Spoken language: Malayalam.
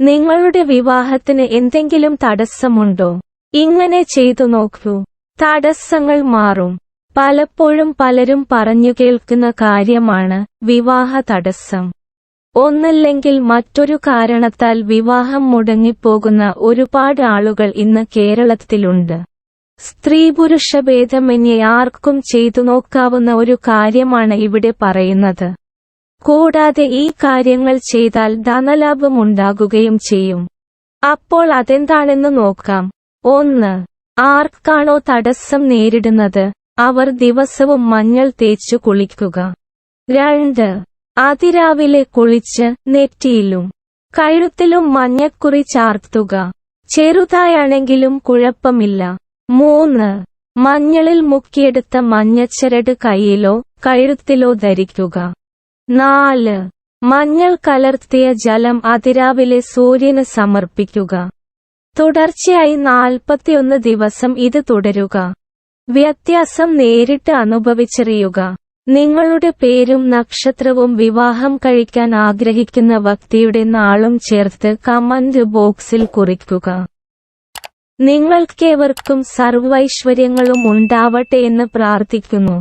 നിങ്ങളുടെ വിവാഹത്തിന് എന്തെങ്കിലും തടസ്സമുണ്ടോ? ഇങ്ങനെ ചെയ്തു നോക്കൂ. തടസ്സങ്ങൾ മാറും. പലപ്പോഴും പലരും പറഞ്ഞു കേൾക്കുന്ന കാര്യമാണ് വിവാഹ തടസ്സം. ഒന്നല്ലെങ്കിൽ മറ്റൊരു കാരണത്താൽ വിവാഹം മുടങ്ങിപ്പോകുന്ന ഒരുപാട് ആളുകൾ ഇന്ന് കേരളത്തിലുണ്ട്. സ്ത്രീ പുരുഷ ഭേദമന്യേ ആർക്കും ചെയ്തു നോക്കാവുന്ന ഒരു കാര്യമാണ് ഇവിടെ പറയുന്നത്. കൂടാതെ ഈ കാര്യങ്ങൾ ചെയ്താൽ ധനലാഭം ഉണ്ടാകുകയും ചെയ്യും. അപ്പോൾ അതെന്താണെന്ന് നോക്കാം. ഒന്ന് ആർക്കാണോ തടസ്സം നേരിടുന്നത്? അവർ ദിവസവും മഞ്ഞൾ തേച്ചു കുളിക്കുക. രണ്ട് അതിരാവിലെ കുളിച്ച് നെറ്റിയിലും കഴുത്തിലും മഞ്ഞക്കുറി ചാർത്തുക. ചെറുതായാണെങ്കിലും കുഴപ്പമില്ല. മൂന്ന് മഞ്ഞളിൽ മുക്കിയെടുത്ത മഞ്ഞച്ചരട് കൈയിലോ കഴുത്തിലോ ധരിക്കുക. നാല്. മഞ്ഞൾ കലർത്തിയ ജലം അതിരാവിലെ സൂര്യന് സമർപ്പിക്കുക. തുടർച്ചയായി നാൽപ്പത്തിയൊന്ന് ദിവസം ഇത് തുടരുക. വ്യത്യാസം നേരിട്ട് അനുഭവിച്ചറിയുക. നിങ്ങളുടെ പേരും നക്ഷത്രവും വിവാഹം കഴിക്കാൻ ആഗ്രഹിക്കുന്ന വ്യക്തിയുടെ നാളും ചേർത്ത് കമന്റ് ബോക്സിൽ കുറിക്കുക. നിങ്ങൾക്കേവർക്കും സർവൈശ്വര്യങ്ങളും ഉണ്ടാവട്ടെ എന്ന് പ്രാർത്ഥിക്കുന്നു.